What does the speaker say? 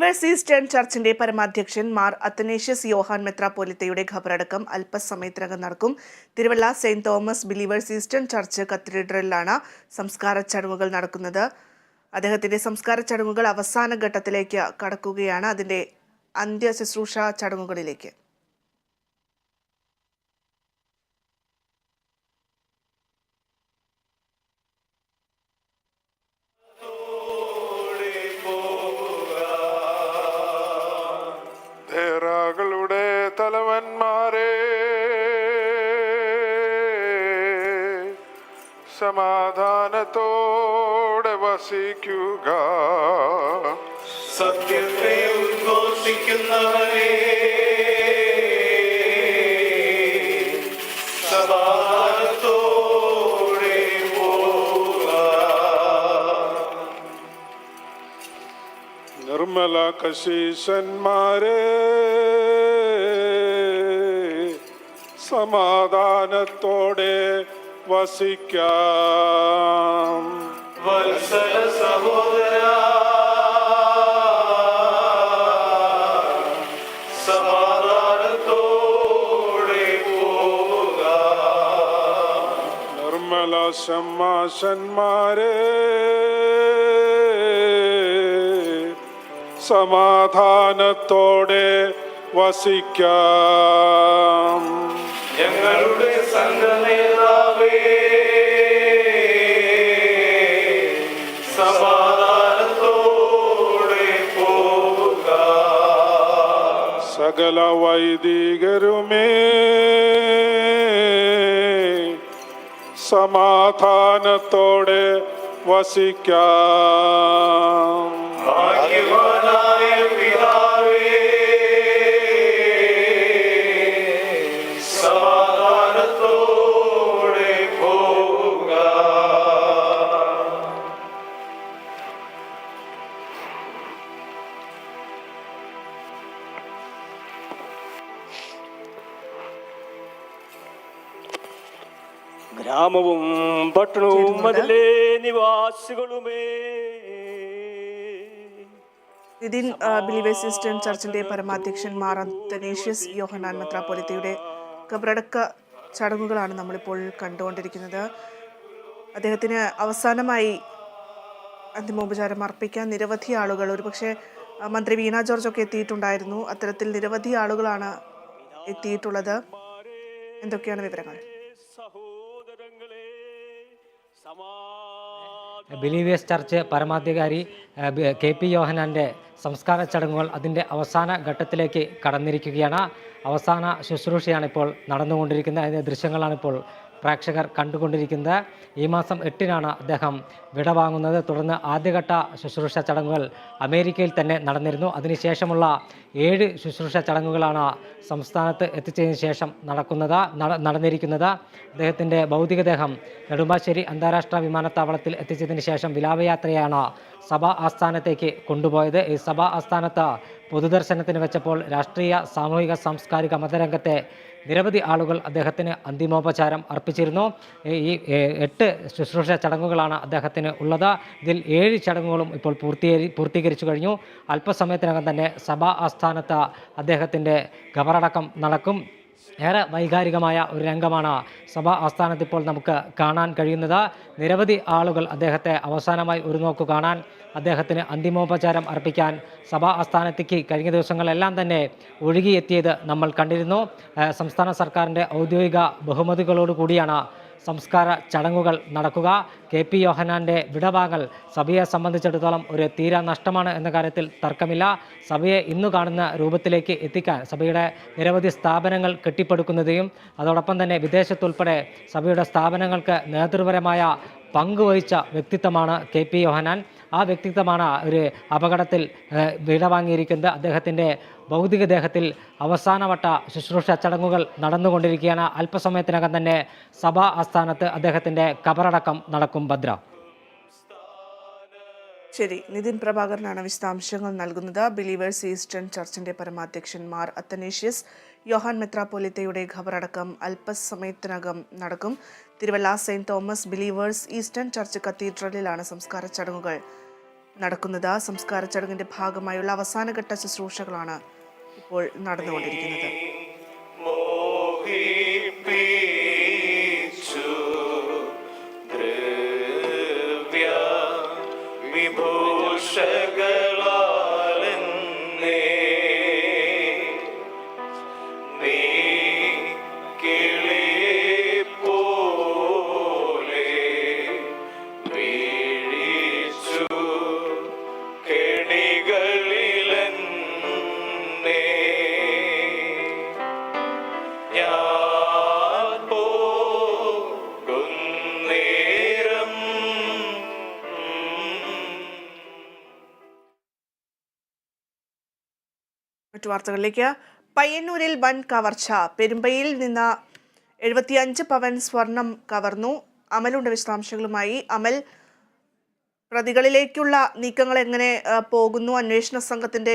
Believers eastern ചർച്ചിന്റെ പരമാധ്യക്ഷൻ Mar Athanasius Yohan മെത്രാപ്പോലിത്തയുടെ ഖബറടക്കം അല്പസമയത്തിനകം നടക്കും. Thiruvalla saint Thomas believers eastern church കത്തീഡ്രലിലാണ് സംസ്കാര ചടങ്ങുകൾ നടക്കുന്നത്. അദ്ദേഹത്തിന്റെ സംസ്കാര ചടങ്ങുകൾ അവസാന ഘട്ടത്തിലേക്ക് കടക്കുകയാണ്. അതിന്റെ അന്ത്യ ശുശ്രൂഷ ചടങ്ങുകളിലേക്ക്. സമാധാനത്തോടെ വസിക്കുക. സത്യത്തെ ഉദ്ഘോഷിക്കുന്നവരെ നിർമ്മല കശീശന്മാരെ സമാധാനത്തോടെ വസിക്കാം. വത്സല സഹോദര സമ്മാശന്മാരെ സമാധാനത്തോടെ വസിക്കാം. സകല വൈദികരുമേ. സമാധാനത്തോടെ വസിക്കാം. ഗ്രാമവും പട്ടണവും? അതിലെ നിവാസികളുമേ. ഇതിൻ ബിലീവേഴ്സ് ഈസ്റ്റേൺ ചർച്ചിന്റെ പരമാധ്യക്ഷൻ മാർ അന്തനേഷ്യസ് യോഹനാൻ മെത്രാപ്പോലിത്തയുടെ കബറടക്ക ചടങ്ങുകളാണ് നമ്മളിപ്പോൾ കണ്ടുകൊണ്ടിരിക്കുന്നത്. അദ്ദേഹത്തിന് അവസാനമായി അന്തിമോപചാരം അർപ്പിക്കാൻ നിരവധി ആളുകൾ ഒരുപക്ഷെ മന്ത്രി വീണ ജോർജ് ഒക്കെ എത്തിയിട്ടുണ്ടായിരുന്നു. അത്തരത്തിൽ നിരവധി ആളുകളാണ് എത്തിയിട്ടുള്ളത്. എന്തൊക്കെയാണ് വിവരങ്ങൾ? സമാ ബിലീവിയസ് ചർച്ച് പരമാധികാരി കെ പി യോഹനാന്റെ സംസ്കാര ചടങ്ങുകൾ അതിന്റെ അവസാന ഘട്ടത്തിലേക്ക് കടന്നിരിക്കുകയാണ്. അവസാന ശുശ്രൂഷയാണ് ഇപ്പോൾ നടന്നുകൊണ്ടിരിക്കുന്നത്. അതിന്റെ ദൃശ്യങ്ങളാണ് ഇപ്പോൾ പ്രേക്ഷകർ കണ്ടുകൊണ്ടിരിക്കുന്നത് ഈ മാസം എട്ടിനാണ് അദ്ദേഹം വിടവാങ്ങുന്നത് തുടർന്ന് ആദ്യഘട്ട ശുശ്രൂഷ ചടങ്ങുകൾ അമേരിക്കയിൽ തന്നെ നടന്നിരുന്നു. അതിനുശേഷമുള്ള ഏഴ് ശുശ്രൂഷ ചടങ്ങുകളാണ് സംസ്ഥാനത്ത് എത്തിച്ചതിന് ശേഷം നടക്കുന്നത് നട- നടന്നിരിക്കുന്നത്. അദ്ദേഹത്തിന്റെ ഭൗതികദേഹം നെടുമ്പാശ്ശേരി അന്താരാഷ്ട്ര വിമാനത്താവളത്തിൽ എത്തിച്ചതിന് ശേഷം വിലാപയാത്രയാണ് സഭാ ആസ്ഥാനത്തേക്ക് കൊണ്ടുപോയത്. ഈ സഭാ ആസ്ഥാനത്ത് പൊതുദർശനത്തിന് വെച്ചപ്പോൾ രാഷ്ട്രീയ സാമൂഹിക സാംസ്കാരിക മതരംഗത്തെ നിരവധി ആളുകൾ അദ്ദേഹത്തിന് അന്തിമോപചാരം അർപ്പിച്ചിരുന്നു. ഈ എട്ട് ശുശ്രൂഷ ചടങ്ങുകളാണ് അദ്ദേഹത്തിന് ഉള്ളത്. ഇതിൽ ഏഴ് ചടങ്ങുകളും ഇപ്പോൾ പൂർത്തീകരി പൂർത്തീകരിച്ചു കഴിഞ്ഞു. അല്പസമയത്തിനകം തന്നെ സഭാ ആസ്ഥാനത്ത് അദ്ദേഹത്തിന്റെ ഖബറടക്കം നടക്കും. ഏറെ വൈകാരികമായ ഒരു രംഗമാണ് സഭാ ആസ്ഥാനത്ത് ഇപ്പോൾ നമുക്ക് കാണാൻ കഴിയുന്നത്. നിരവധി ആളുകൾ അദ്ദേഹത്തെ അവസാനമായി ഒരു നോക്കു കാണാൻ അദ്ദേഹത്തിന് അന്തിമോപചാരം അർപ്പിക്കാൻ സഭാ ആസ്ഥാനത്തേക്ക് കഴിഞ്ഞ ദിവസങ്ങളെല്ലാം തന്നെ ഒഴുകിയെത്തിയത് നമ്മൾ കണ്ടിരുന്നു. സംസ്ഥാന സർക്കാരിന്റെ ഔദ്യോഗിക ബഹുമതികളോട് കൂടിയാണ് സംസ്കാര ചടങ്ങുകൾ നടക്കുക. കെ പി യോഹനാന്റെ വിടവാങ്ങൽ സഭയെ സംബന്ധിച്ചിടത്തോളം ഒരു തീരാ നഷ്ടമാണ് എന്ന കാര്യത്തിൽ തർക്കമില്ല. സഭയെ ഇന്നു കാണുന്ന രൂപത്തിലേക്ക് എത്തിക്കാൻ സഭയുടെ നിരവധി സ്ഥാപനങ്ങൾ കെട്ടിപ്പടുക്കുന്നതെയും അതോടൊപ്പം തന്നെ വിദേശത്തുൾപ്പെടെ സഭയുടെ സ്ഥാപനങ്ങൾക്ക് നേതൃപരമായ പങ്കുവഹിച്ച വ്യക്തിത്വമാണ് കെ പി യോഹനാൻ ആ വ്യക്തിത്വമാണ് ഒരു അപകടത്തിൽ വിടവാങ്ങിയിരിക്കുന്നത് അദ്ദേഹത്തിന്റെ ഭൗതികദേഹത്തിൽ അവസാനവട്ട ശുശ്രൂഷ ചടങ്ങുകൾ നടന്നുകൊണ്ടിരിക്കുകയാണ്. അല്പസമയത്തിനകം തന്നെ സഭാ ആസ്ഥാനത്ത് അദ്ദേഹത്തിന്റെ കബറടക്കം നടക്കും ഭദ്ര. ശരി. നിതിൻ പ്രഭാകരനാണ് വിശദാംശങ്ങൾ നൽകുന്നത്. ബിലീവേഴ്സ് ഈസ്റ്റേൺ ചർച്ചിന്റെ പരമാധ്യക്ഷൻ മാർ അത്തനേഷ്യസ് യോഹാൻ മെത്രാപോലിത്തയുടെ ഖബറടക്കം അല്പസമയത്തിനകം നടക്കും. Thiruvalla saint Thomas believers eastern church കത്തീഡ്രലിലാണ് സംസ്കാര ചടങ്ങുകൾ നടക്കുന്നത്. സംസ്കാര ചടങ്ങിന്റെ ഭാഗമായുള്ള അവസാനഘട്ട ശുശ്രൂഷകളാണ് ഇപ്പോൾ നടന്നുകൊണ്ടിരിക്കുന്നത്. മറ്റു വാർത്തകളിലേക്ക് പയ്യന്നൂരിൽ വൻ കവർച്ച. പെരുമ്പയിൽ നിന്ന് എഴുപത്തിയഞ്ച് പവൻ സ്വർണം കവർന്നു. അമലുണ്ട് വിശദാംശങ്ങളുമായി. അമൽ പ്രതികളിലേക്കുള്ള നീക്കങ്ങൾ എങ്ങനെ പോകുന്നു? അന്വേഷണ സംഘത്തിന്റെ